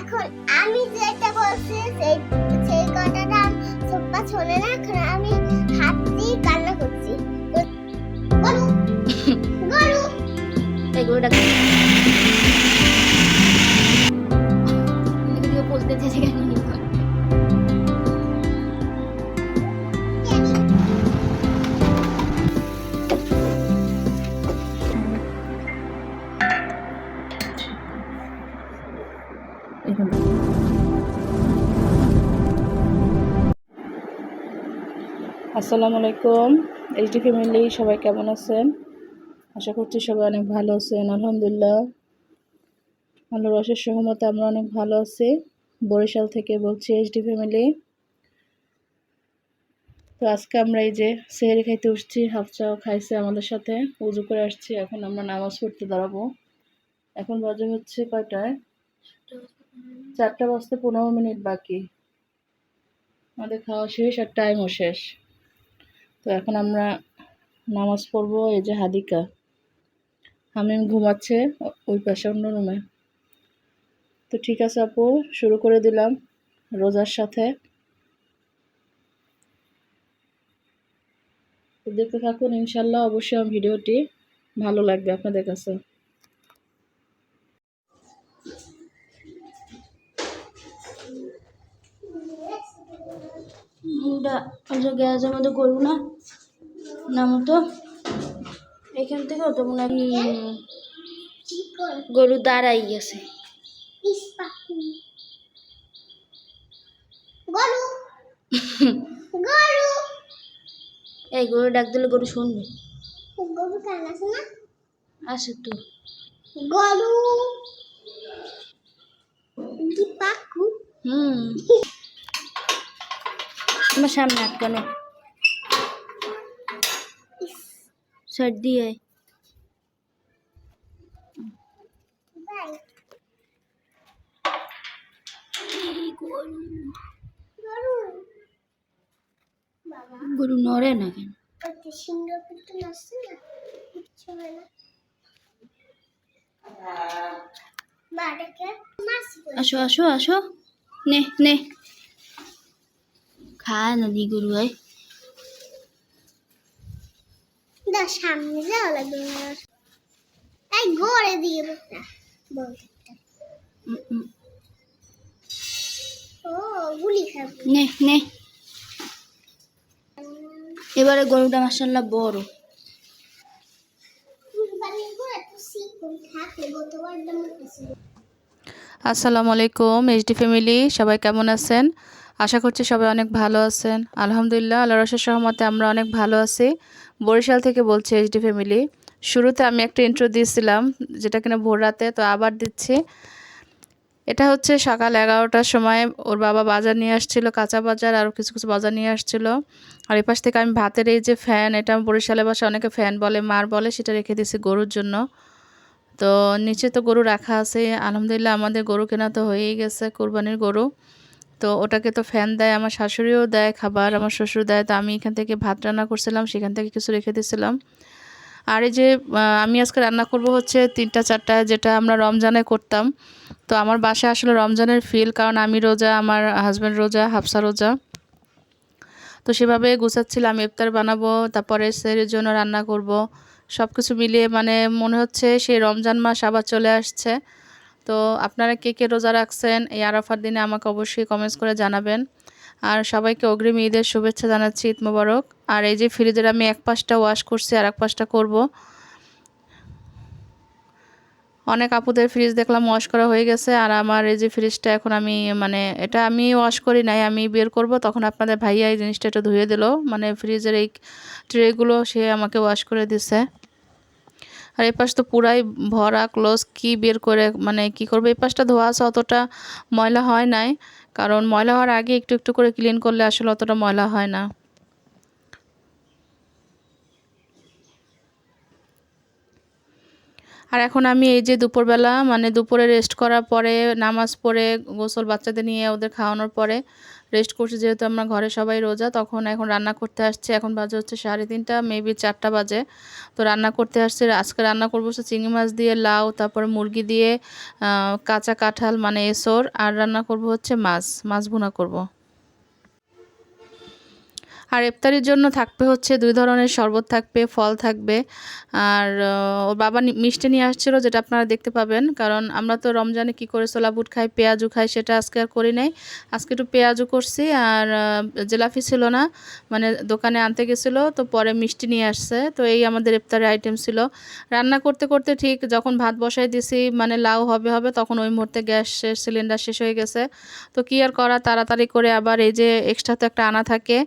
এখন আমি যেটা বলছি, সেই সেই কথাটা সুপ্পা শোনে না, এখন আমি হাত দিয়ে কান্না করছি। গরু গরু। এই গরুটা বলতে চাইছে দিতে আসসালামু আলাইকুম। এইচডি ফ্যামিলি সবাই কেমন আছেন? আশা করছি সবাই অনেক ভালো আছেন, আলহামদুলিল্লাহ। আল্লাহর অশেষ সহমতে আমরা অনেক ভালো আছি। বরিশাল থেকে বলছি এইচডি ফ্যামিলি তো আজকে আমরা এই যে সেহেরি খাইতে উঠছি, হাফ চাও খাইছে আমাদের সাথে, উজু করে আসছি, এখন আমরা নামাজ পড়তে দাঁড়াবো। এখন বাজে হচ্ছে কয়টায়? চারটা বাজতে পনেরো মিনিট বাকি। আমাদের খাওয়া শেষ আর টাইমও শেষ। তো এখন আমরা নামাজ পড়ব, এই যে হাদিকা। হামিম ঘুমাচ্ছে ওই পাশে অন্য রুমে। তো ঠিক আছে আপু, শুরু করে দিলাম রোজার সাথে। দেখতে থাকুন, ইনশাল্লাহ অবশ্যই ভিডিওটি ভালো লাগবে আপনাদের কাছে। যে গ্যাসের মধ্যে করব না না মতো। এখান থেকে তো মনে গরু দাঁড়াই গেছে। এই গরু ডাক দিলে গরু শুনবে। গরু কান আছে না? আসে তো গরু। কি পাকু হুম। আমার সামনে আটকানো। আয়। বাই গরু নড়ে না কেন? হয় আসো আসো আসো। নে নে। খায় গরু হয়। দা সামনে যাওয়া লাগবে এই গড়ে দিয়ে না বলতে উম, উম, ও গুলি খাব। নে নে। এবারে গরুটা মাসাল্লাহ বড়। আসসালামু আলাইকুম এইচডি ফ্যামিলি সবাই কেমন আছেন? আশা করছি সবাই অনেক ভালো আছেন। আলহামদুলিল্লাহ আল্লাহ রসের সহমতে আমরা অনেক ভালো আছি। বরিশাল থেকে বলছি এইচডি ফ্যামিলি শুরুতে আমি একটা ইন্ট্রো দিয়েছিলাম, যেটা কিনা ভোর রাতে, তো আবার দিচ্ছি। এটা হচ্ছে সকাল এগারোটার সময়, ওর বাবা বাজার নিয়ে আসছিল, কাঁচা বাজার আর কিছু কিছু বাজার নিয়ে আসছিল। আর এপাশ থেকে আমি ভাতের এই যে ফ্যান এটা বরিশালে বাসা অনেকে ফ্যান বলে, মার বলে, সেটা রেখে দিয়েছি গরুর জন্য। তো নিচে তো গরু রাখা আছে, আলহামদুলিল্লাহ আমাদের গরু কেনা তো হয়েই গেছে, কোরবানির গরু। তো ওটাকে তো ফ্যান দেয়, আমার শাশুড়িও দেয় খাবার, আমার শ্বশুর দেয়। তো আমি এখান থেকে ভাত রান্না করছিলাম, সেখান থেকে কিছু রেখে দিয়েছিলাম আর এই যে আমি আজকে রান্না করব হচ্ছে তিনটা চারটায় যেটা আমরা রমজানে করতাম। তো আমার বাসায় আসলে রমজানের ফিল কারণ আমি রোজা, আমার হাজব্যান্ড রোজা, হাফসা রোজা। তো সেভাবে গুছাচ্ছিলাম, ইফতার বানাবো, তারপরে সেরের জন্য রান্না করব। সব কিছু মিলিয়ে মানে মনে হচ্ছে সেই রমজান মাস আবার চলে আসছে। তো আপনারা কে কে রোজা রাখছেন এই আরাফার দিনে আমাকে অবশ্যই কমেন্টস করে জানাবেন। আর সবাইকে অগ্রিম ঈদের শুভেচ্ছা জানাচ্ছি, ঈদ মোবারক। আর এই যে ফ্রিজের আমি এক পাশটা ওয়াশ করছি আর এক পাশটা করব। অনেক আপুদের ফ্রিজ দেখলাম ওয়াশ করা হয়ে গেছে, আর আমার এই যে ফ্রিজটা এখন আমি মানে এটা আমি ওয়াশ করি নাই, আমি বের করব। তখন আপনাদের ভাইয়া এই জিনিসটা একটু ধুয়ে দিল মানে ফ্রিজের এই ট্রেগুলো সে আমাকে ওয়াশ করে দিছে। আর এই পাশ তো পুরাই ভরা ক্লোজ কি বের করে মানে কি করবে? এই পাশটা ধোয়া আছে, অতটা ময়লা হয় নাই। কারণ ময়লা হওয়ার আগে একটু একটু করে ক্লিন করলে আসলে অতটা ময়লা হয় না। আর এখন আমি এই যে দুপুরবেলা মানে দুপুরে রেস্ট করার পরে, নামাজ পড়ে, গোসল বাচ্চাদের নিয়ে ওদের খাওয়ানোর পরে রেস্ট করছি। যেহেতু আমরা ঘরে সবাই রোজা, তখন এখন রান্না করতে আসছে। এখন বাজে হচ্ছে সাড়ে তিনটা মেবি চারটা বাজে। তো রান্না করতে আসছে। আজকে রান্না করব হচ্ছে চিংড়ি মাছ দিয়ে, লাউ, তারপর মুরগি দিয়ে কাঁচা কাঁঠাল মানে এসর। আর রান্না করব হচ্ছে মাছ। মাছ ভুনা করব। আর ইফতারির জন্য থাকবে হচ্ছে দুই ধরনের শরবত থাকবে, ফল থাকবে। আর ওর বাবা মিষ্টি নিয়ে আসছিল যেটা আপনারা দেখতে পাবেন। কারণ আমরা তো রমজানে কি করে সোলা বুট খাই পেঁয়াজু খাই, সেটা আজকে আর করি নাই। আজকে একটু পেঁয়াজু করছি আর জেলাফি ছিল না মানে দোকানে আনতে গেছিল, তো পরে মিষ্টি নিয়ে আসছে। তো এই আমাদের ইফতারের আইটেম ছিল। রান্না করতে করতে ঠিক যখন ভাত বসাই দিছি মানে লাউ হবে হবে, তখন ওই মুহূর্তে গ্যাস সিলিন্ডার শেষ হয়ে গেছে। তো কি আর করা, তাড়াতাড়ি করে আবার এই যে এক্সট্রা তো একটা আনা থাকে।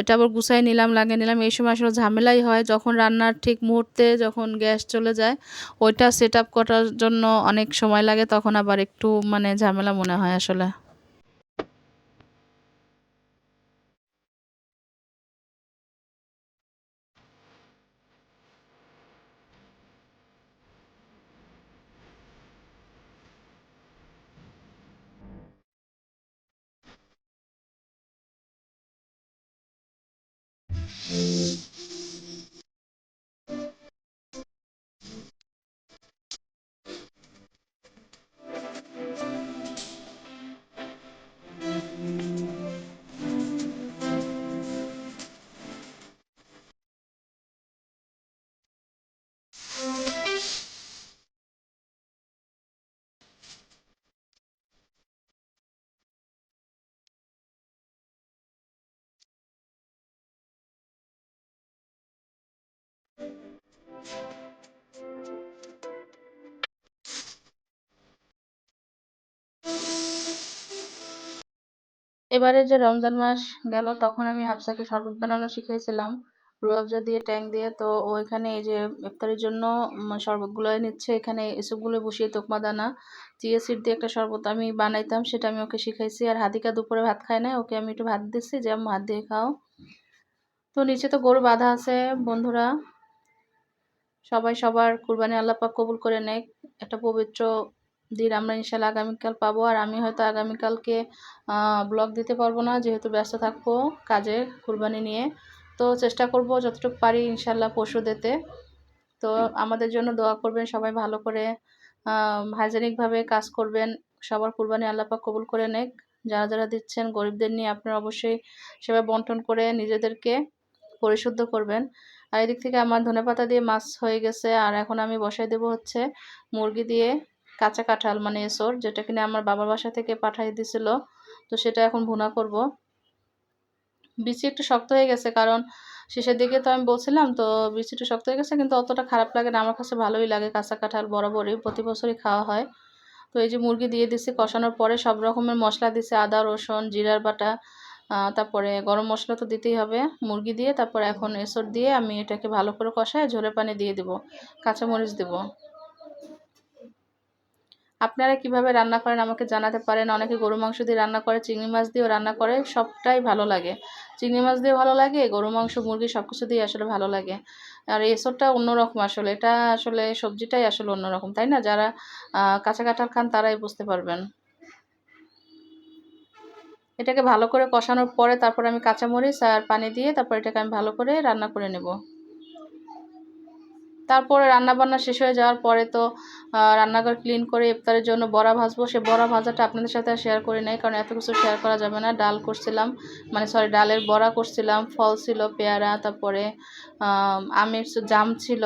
এটা আবার গুছাই নিলাম, লাগিয়ে নিলাম। এই সময় আসলে ঝামেলাই হয়। যখন রান্নার ঠিক মুহূর্তে যখন গ্যাস চলে যায়, ওইটা সেট করার জন্য অনেক সময় লাগে, তখন আবার একটু মানে ঝামেলা মনে হয় আসলে। এবারে যে রমজান মাস গেল, তখন আমি হাফসাকে শরবত বানানো শিখাইছিলাম। রুয়াবজা দিয়ে ট্যাং দিয়ে, তো ও এখানে এই যে ইফতারের জন্য শরবতগুলো নিচ্ছে। এখানে এসবগুলো বসিয়ে তোকমা দানা, চিয়া সিড দিয়ে একটা শরবত আমি বানাইতাম, সেটা আমি ওকে শিখাইছি। আর হাদিকা দুপুরে ভাত খায় না, ওকে আমি একটু ভাত দিচ্ছি, যে ভাত দিয়ে খাও। তো নিচে তো গরু বাঁধা আছে, বন্ধুরা। সবাই সবার কুরবানি আল্লাহ পাক কবুল করে নেক। একটা পবিত্র দিন আমরা ইনশাল্লাহ আগামীকাল পাবো। আর আমি হয়তো আগামীকালকে ব্লগ দিতে পারব না, যেহেতু ব্যস্ত থাকব কাজে কুরবানি নিয়ে। তো চেষ্টা করব যতটুকু পারি ইনশাল্লাহ পশু দিতে। তো আমাদের জন্য দোয়া করবেন সবাই ভালো করে হাইজেনিকভাবে কাজ করবেন। সবার কুরবানি আল্লাহ পাক কবুল করে নেক। যারা যারা দিচ্ছেন গরিবদের নিয়ে আপনারা অবশ্যই সেবা বন্টন করে নিজেদেরকে পরিশুদ্ধ করবেন। আর এদিক থেকে আমার ধনেপাতা দিয়ে মাছ হয়ে গেছে। আর এখন আমি বসাই দেবো হচ্ছে মুরগি দিয়ে কাঁচা কাঁঠাল মানে এসর, যেটা কিনা আমার বাবার বাসা থেকে পাঠাই দিছিল। তো সেটা এখন ভুনা করব। বিচি একটু শক্ত হয়ে গেছে, কারণ শেষের দিকে তো আমি বলছিলাম, তো বিচি একটু শক্ত হয়ে গেছে, কিন্তু অতটা খারাপ লাগে না। আমার কাছে ভালোই লাগে কাঁচা কাঁঠাল, বরাবরই প্রতি বছরই খাওয়া হয়। তো এই যে মুরগি দিয়ে দিছি, কষানোর পরে সব রকমের মশলা দিছে, আদা, রসুন, জিরার বাটা তারপরে গরম মশলা তো দিতেই হবে, মুরগি দিয়ে, তারপর এখন এসর দিয়ে আমি এটাকে ভালো করে কষায় ঝোলে পানি দিয়ে দেবো, কাঁচামরিচ দেবো। আপনারা কীভাবে রান্না করেন আমাকে জানাতে পারেন, অনেকে গরু মাংস দিয়ে রান্না করে, চিংড়ি মাছ দিয়েও রান্না করে, সবটাই ভালো লাগে। চিংড়ি মাছ দিয়ে ভালো লাগে, গরু মাংস, মুরগি সব কিছু দিয়ে আসলে ভালো লাগে। আর এসবটা অন্যরকম আসলে, এটা আসলে সবজিটাই আসলে অন্যরকম, তাই না? যারা কাঁচা কাঁঠাল খান তারাই বুঝতে পারবেন। এটাকে ভালো করে কষানোর পরে তারপর আমি কাঁচামরিচ আর পানি দিয়ে তারপর এটাকে আমি ভালো করে রান্না করে নেব। তারপরে রান্না বান্না শেষ হয়ে যাওয়ার পরে তো রান্নাঘর ক্লিন করে ইফতারের জন্য বড়া ভাজবো। সে বড়া ভাজাটা আপনাদের সাথে শেয়ার করে নাই, কারণ এত কিছু শেয়ার করা যাবে না। ডাল করছিলাম মানে সরি ডালের বড়া করছিলাম, ফল ছিল, পেয়ারা, তারপরে আমের জাম ছিল।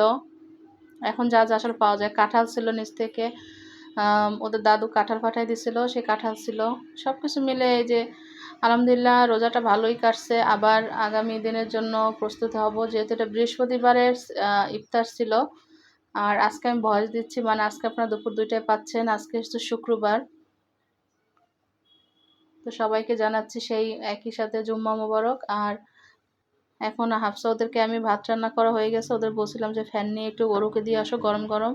এখন যা যা আসলে পাওয়া যায়। কাঁঠাল ছিল নিচ থেকে ওদের দাদু কাঁঠাল পাঠাই দিছিল, সে কাঁঠাল ছিল। সব কিছু মিলে এই যে আলহামদুলিল্লাহ রোজাটা ভালোই কাটছে। আবার আগামী দিনের জন্য প্রস্তুত হব, যেহেতু এটা বৃহস্পতিবারের ইফতার ছিল। আর আজকে আমি ভয়েস দিচ্ছি মানে আজকে আপনারা দুপুর দুইটায় পাচ্ছেন, আজকে হচ্ছে শুক্রবার। তো সবাইকে জানাচ্ছি সেই একই সাথে জুম্মা মোবারক। আর এখন হাফসা, ওদেরকে আমি ভাত রান্না করা হয়ে গেছে। ওদের বলছিলাম যে ফ্যান নিয়ে একটু গরুকে দিয়ে আসো, গরম গরম।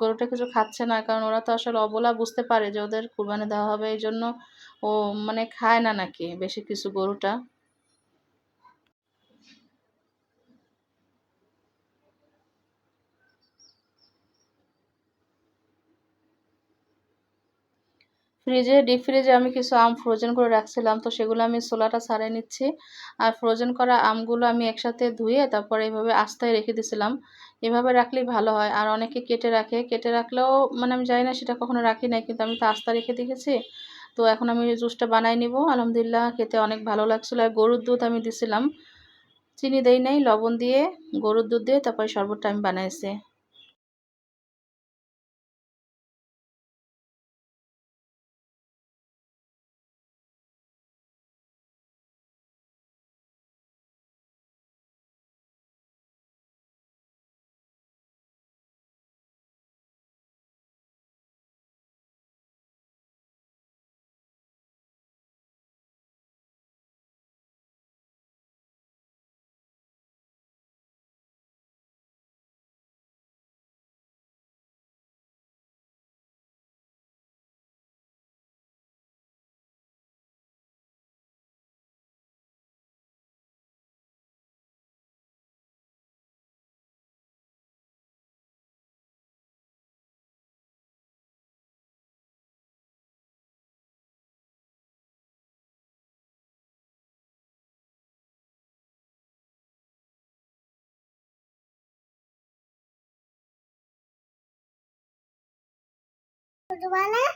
গরুটা কিছু খাচ্ছে না, কারণ ওরা তো আসলে অবলা বুঝতে পারে যে ওদের কুরবানি দেওয়া হবে এই জন্য ও মানে খায় না নাকি বেশি কিছু গরুটা? ফ্রিজে ডিপ ফ্রিজে আমি কিছু আম ফ্রোজেন করে রাখছিলাম, তো সেগুলো আমি সোলাটা ছাড়াই নিচ্ছি। আর ফ্রোজেন করা আমগুলো আমি একসাথে ধুয়ে তারপরে এভাবে আস্তায় রেখে দিয়েছিলাম এভাবে রাখলেই ভালো হয়। আর অনেকে কেটে রাখে। কেটে রাখলেও মানে আমি জানি না, সেটা কখনো রাখি নাই, কিন্তু আমি তো আস্তা রেখে দেখেছি তো এখন আমি জুসটা বানাই নিব। আলহামদুলিল্লাহ, খেতে অনেক ভালো লাগছিল। আর গরুর দুধ আমি দিছিলাম। চিনি দেই নাই, লবণ দিয়ে গরুর দুধ দিয়ে তারপরে শরবতটা আমি বানাইছি। ছোটবেলায়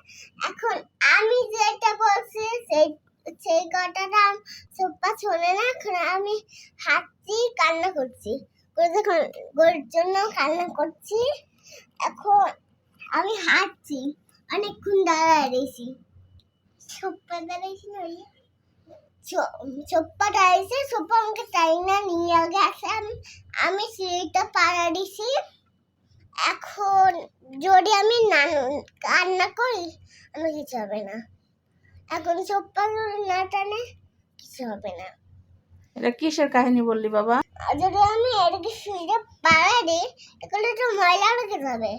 এখন আমি যেটা বলছি সেই সেই কথাটা সোপ্পা শোনে না, এখন আমি হাঁটছি, কান্না করছি। করে যখন ওর জন্য কান্না করছি। এখন আমি হাঁটছি, অনেকক্ষণ দাঁড়ায় রয়েছি। সোপ্পা দাঁড়াইছি না ওই সোপ্পা দাঁড়াইছে, সোপ্পা আমাকে তাই না নিয়ে গেছে। আমি আমি সিঁড়িটা পাড়া দিছি। এখন যদি আমি কান্না করি আমি কিছু হবে না। এখন চোখ যদি না টানে কিছু হবে না। এটা কিসের কাহিনী বললি বাবা? আর যদি আমি এটাকে শুয়ে পাড়া দিই তাহলে তো ময়লা রেখে যাবে